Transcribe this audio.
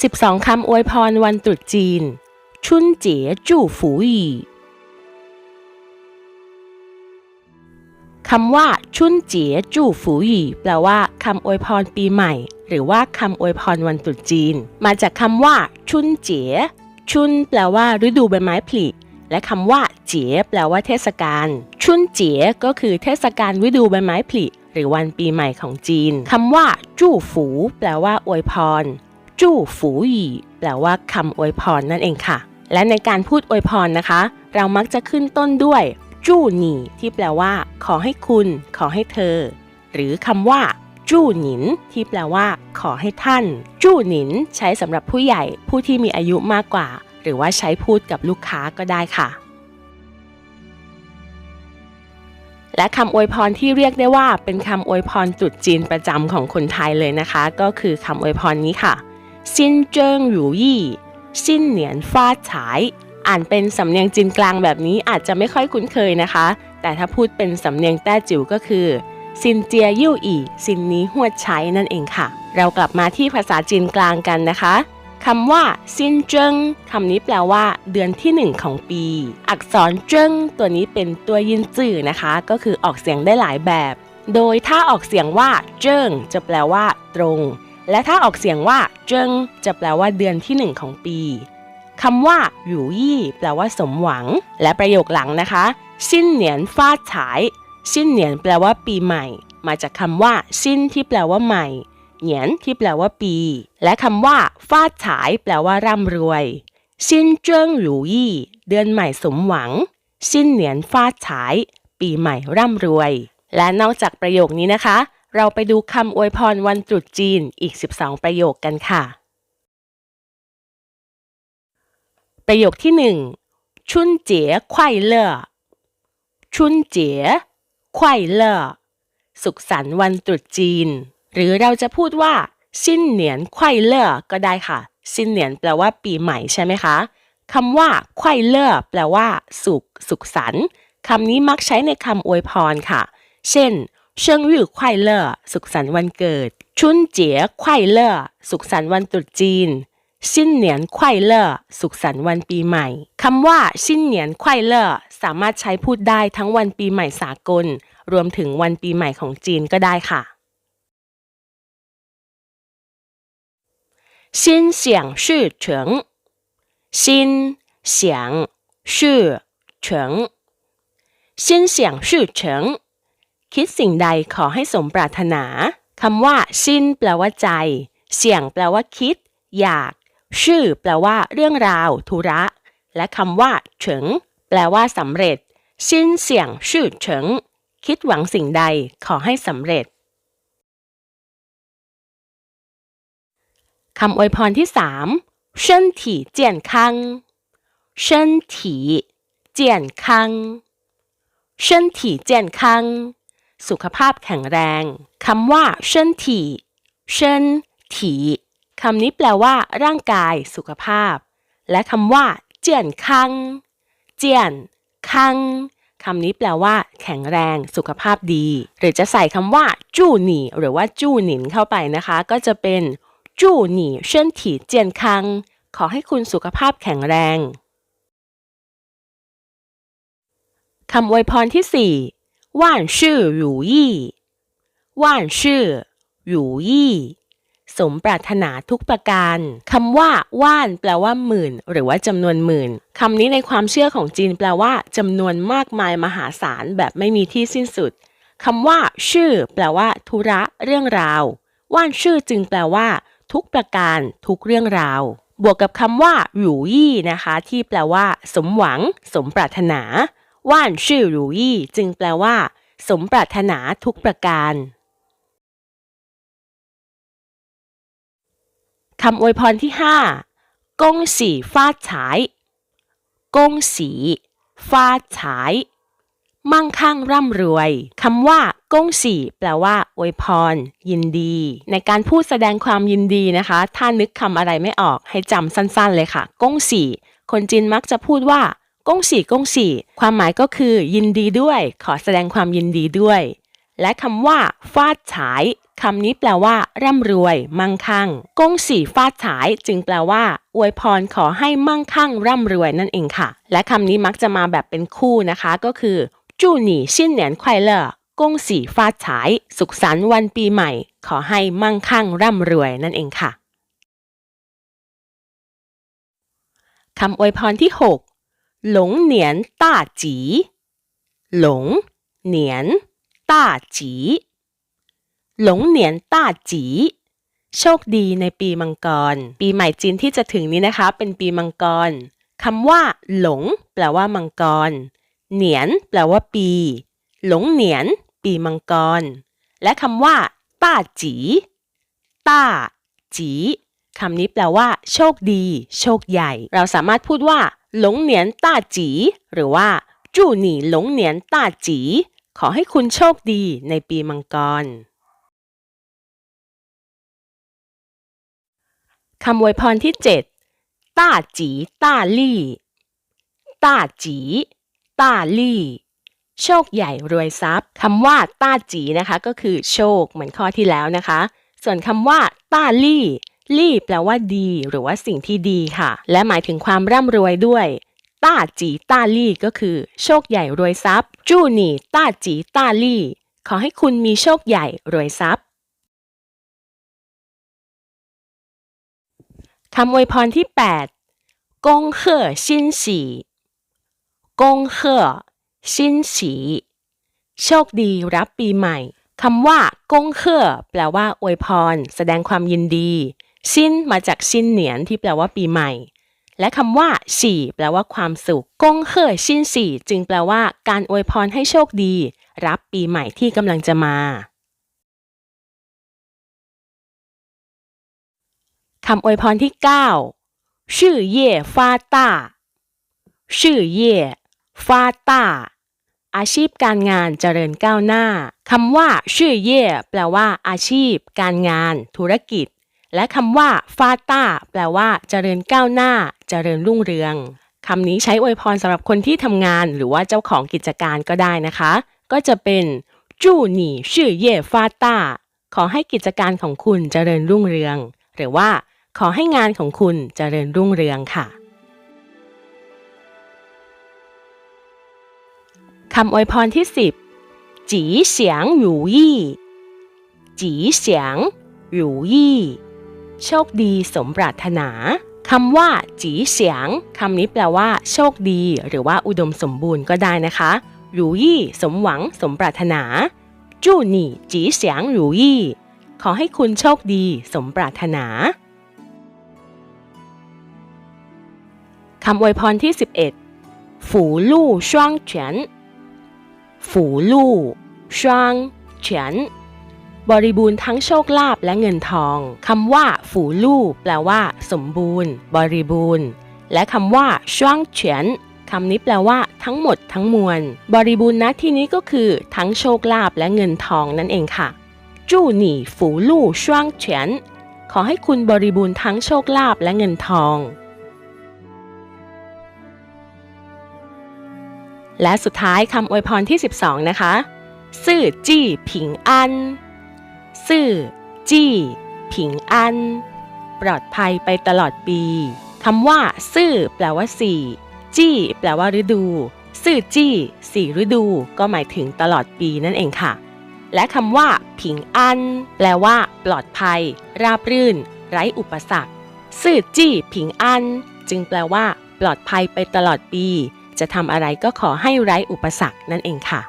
12 คำอวยพรวันตรุษจีน ชุนเจ๋จู่ฝูหยี่คำว่า ชุนเจ๋จู่ฝูหยี่แปลว่าคำอวยพรปีใหม่ หรือว่าคำอวยพรวันตรุษจีน มาจากคำว่า ชุนเจ๋ชุนแปลว่าฤดูใบไม้ผลิและคำว่า เจ๋แปลว่าเทศกาลชุนเจ๋ก็คือเทศกาลฤดูใบไม้ผลิ หรือวันปีใหม่ของจีนคำว่า จู่ฝูแปลว่าอวยพร จู่ฝูหยี่แปลว่าคำอวยพรนั่นเองค่ะ และในการพูดอวยพรนะคะ เรามักจะขึ้นต้นด้วย จู่หนีที่แปลว่า ขอให้คุณ ขอให้เธอ หรือคำว่าจู่หนิน ที่แปลว่า ขอให้ท่าน จู่หนิน ใช้สำหรับผู้ใหญ่ผู้ที่มีอายุมากกว่า หรือว่าใช้พูดกับลูกค้าก็ได้ค่ะ และคำอวยพรที่เรียกได้ว่าเป็นคำอวยพรตรุษจีนประจำของคนไทยเลยนะคะ ก็คือคำอวยพรนี้ค่ะซินเจิ้งหรูยี่ซินเหนียนฟาฉาย อ่านเป็นสำเนียงจีนกลางแบบนี้อาจจะไม่ค่อยคุ้นเคยนะคะ แต่ถ้าพูดเป็นสำเนียงแต้จิ๋วก็คือซินเจียยู่อีซินนี้หวดใช้นั่นเองค่ะ เรากลับมาที่ภาษาจีนกลางกันนะคะ คำว่าซินเจิ้งคำนี้แปลว่า เดือนที่ 1 ของปี อักษรเจิ้งตัวนี้เป็นตัวยินจื่อนะคะ ก็คือออกเสียงได้หลายแบบ โดยถ้าออกเสียงว่าเจิ้งจะแปลว่า ตรง และถ้าออกเสียงว่าเจิ้งจะแปลว่าเดือนที่ 1 ของปีคำว่าหยู่ยี่แปลว่าสมหวัง และประโยคหลังนะคะสิ้นเหนียนฟ้าฉายสิ้นเหนียนแปลว่าปีใหม่ มาจากคำว่าสิ้นที่แปลว่าใหม่ เหยียนที่แปลว่าปี และคำว่า ฟาดฉาย แปลว่าร่ำรวยชินเจิ้งหลูยี่เดือนใหม่สมหวัง ชินเหนียนฟาดฉาย ปีใหม่ร่ำรวย และนอกจากประโยคนี้นะคะ เราไปดูคำอวยพรวันตรุษจีนอีก 12 ประโยคกันค่ะ ประโยคที่ 1 ชุนเจ๋ควายเล่อชุนเจ๋ควายเล่อสุขสันต์วันตรุษจีน หรือเราจะพูดว่าสิ้นเหนียนไข่เล่อก็ได้ค่ะ สิ้นเหนียนแปลว่าปีใหม่ใช่ไหมคะคำว่าไข่เล่อแปลว่า สุข สุขสันต์คำนี้มักใช้ในคำอวยพรค่ะ เช่น เชิงหรือไข่เล่อสุขสันต์วันเกิด ชุนเจ๋ยไข่เล่อสุขสันต์วันตรุษจีนสิ้นเหนียนไข่เล่อสุขสันต์วันปีใหม่คำว่าสิ้นเหนียนไข่เล่อสามารถใช้พูดได้ทั้งวันปีใหม่สากล รวมถึงวันปีใหม่ของจีนก็ได้ค่ะ 心想事成，心想事成，心想事成คิดสิ่งใดขอให้สมปรารถนาคำว่าชินแปลว่าใจ เสียงแปลว่าคิด อยาก ชื่อ แปลว่า เรื่องราว ธุระ และคำว่าเฉิงแปลว่าสำเร็จชินเสียงชื่อเฉิงคิดหวังสิ่งใดขอให้สำเร็จ คำอวยพรที่สามเชินถีเจียนคังเชินถีเจียนคังเชินถีเจียนคังสุขภาพแข็งแรงคำว่าเชินถีเชินถีคำนี้แปลว่า ร่างกายสุขภาพ และคำว่า เจียนคัง เจียนคังคำนี้แปลว่า แข็งแรงสุขภาพดี หรือจะใส่คำว่า จู้หนีหรือว่าจู้หนินเข้าไปนะคะ ก็จะเป็น จู่หนีเชินถีเจียนคัง ขอให้คุณสุขภาพแข็งแรงคำอวยพรที่สี่ว่านชื่อหรูยี่ว่านชื่อหรูยี่สมปรารถนาทุกประการคำว่าว่านแปลว่าหมื่น หรือว่าจำนวนหมื่นคำนี้ในความเชื่อของจีนแปลว่าจำนวนมากมายมหาศาลแบบไม่มีที่สิ้นสุดคำว่า ชื่อ แปลว่า ธุระ เรื่องราว ว่านชื่อจึงแปลว่า ทุกประการทุกเรื่องราว บวกกับคำว่าหรูยี่นะคะ ที่แปลว่า สมหวัง สมปรารถนาว่านชื่อหรูยี่จึงแปลว่า สมปรารถนาทุกประการคำอวยพรที่ห้ากงสีฟ้าฉายกงสีฟ้าฉาย มั่งคั่งร่ำรวยคำว่า กงสีแปลว่าอวยพร ยินดี ในการพูดแสดงความยินดีนะคะ ถ้านึกคำอะไรไม่ออกให้จำสั้นๆเลยค่ะ กงสีคนจีนมักจะพูดว่ากงสีกงสีความหมายก็คือ ยินดีด้วย ขอแสดงความยินดีด้วย และคำว่า ฟาดฉายคำนี้แปลว่า ร่ำรวย มั่งคั่ง กงสีฟ้าฉาย จึงแปลว่าอวยพรขอให้มั่งคั่ง ร่ำรวยนั่นเองค่ะ และคำนี้มักจะมาแบบเป็นคู่นะคะ ก็คือจู่หนี่สิ้นเหนียน快乐 กงสีฟาฉาย สุขสันต์วันปีใหม่ ขอให้มั่งคั่งร่ำรวยนั่นเองค่ะคำอวยพรที่ 6 หลงเหนียนต้าจี หลง เหนียน ต้าจี หลงเหนียนต้าจีโชคดีในปีมังกร ปีใหม่จีนที่จะถึงนี้นะคะ เป็นปีมังกรคำว่า หลง แปลว่ามังกร เหนียน แปลว่าปี หลงเหนียน ปีมังกร และคำว่าต้าจีต้าจีคำนี้แปลว่า โชคดี โชคใหญ่ เราสามารถพูดว่า หลงเหนียนต้าจี หรือว่าจูหนี่หลงเหนียนต้าจี ขอให้คุณโชคดีในปีมังกรคำอวยพรที่ 7ต้าจีต้าลี่ต้าจีต้าลี่ โชคใหญ่รวยทรัพย์คำว่าต้าจีนะคะ ก็คือโชคเหมือนข้อที่แล้วนะคะ ส่วนคำว่าต้าลี่ลี่แปลว่าดี หรือว่าสิ่งที่ดีค่ะ และหมายถึงความร่ำรวยด้วยต้าจีต้าลี่ก็คือ โชคใหญ่รวยทรัพย์จู้หนี่ต้าจีต้าลี่ขอให้คุณมีโชคใหญ่รวยทรัพย์คำอวยพรที่ 8กงเฮ่อชินสีกงเฮ่อ ชินสีโชคดีรับปีใหม่คำว่ากงเฮ่อแปลว่าอวยพร แสดงความยินดี ชินมาจากชินเหนียนที่แปลว่าปีใหม่ และคำว่าสีแปลว่าความสุข กงเฮ่อชินสีจึงแปลว่าการอวยพรให้โชคดี รับปีใหม่ที่กำลังจะมาคำอวยพรที่ 9 ชื่อเย่ฟ้าต้า ชื่อเย่ ฟาต้าอาชีพการงานเจริญก้าวหน้าคำว่าชื่อเย่แปลว่า อาชีพ การงาน ธุรกิจ และคำว่าฟาต้าแปลว่า เจริญก้าวหน้า เจริญรุ่งเรืองคำนี้ใช้อวยพรสำหรับคนที่ทำงาน หรือว่าเจ้าของกิจการก็ได้นะคะ ก็จะเป็นจู้หนี่ชื่อเย่ฟาต้าขอให้กิจการของคุณเจริญรุ่งเรือง หรือว่า ขอให้งานของคุณเจริญรุ่งเรืองค่ะ คำอวยพรที่ 10 จีเสียงหยูยี่ จีเสียงหยูยี่ โชคดีสมปรารถนาคำว่า จีเสียงคำนี้แปลว่า โชคดี หรือว่าอุดมสมบูรณ์ก็ได้นะคะหยูยี่สมหวังสมปรารถนาจู้นี่จีเสียงหยูยี่ขอให้คุณโชคดีสมปรารถนาคำอวยพรที่ 11 ฝูลู่ช่วงเฉียนฝูลู่ช่วงเฉียนบริบูรณ์ทั้งโชคลาภและเงินทอง คำว่าฝูลู่แปลว่า สมบูรณ์ บริบูรณ์ และคำว่าช่วงเฉียนคำนี้แปลว่า ทั้งหมดทั้งมวล บริบูรณ์นะที่นี้ก็คือ ทั้งโชคลาภและเงินทองนั่นเองค่ะจู้หนี่ฝูลู่ช่วงเฉียนขอให้คุณบริบูรณ์ทั้งโชคลาภและเงินทอง และสุดท้ายคำอวยพรที่ 12 นะคะซื่อจี้ผิงอันซื่อจี้ผิงอัน ปลอดภัยไปตลอดปีคำว่า ซื่อแปลว่าสี่จี้แปลว่าฤดู ซื่อจี้สี่ฤดู ก็หมายถึงตลอดปีนั่นเองค่ะ และคำว่า ผิงอัน แปลว่า ปลอดภัย ราบรื่น ไร้อุปสรรค ซื่อจี้ผิงอัน จึงแปลว่า ปลอดภัยไปตลอดปี จะทำอะไรก็ขอให้ไร้อุปสรรคนั่นเองค่ะ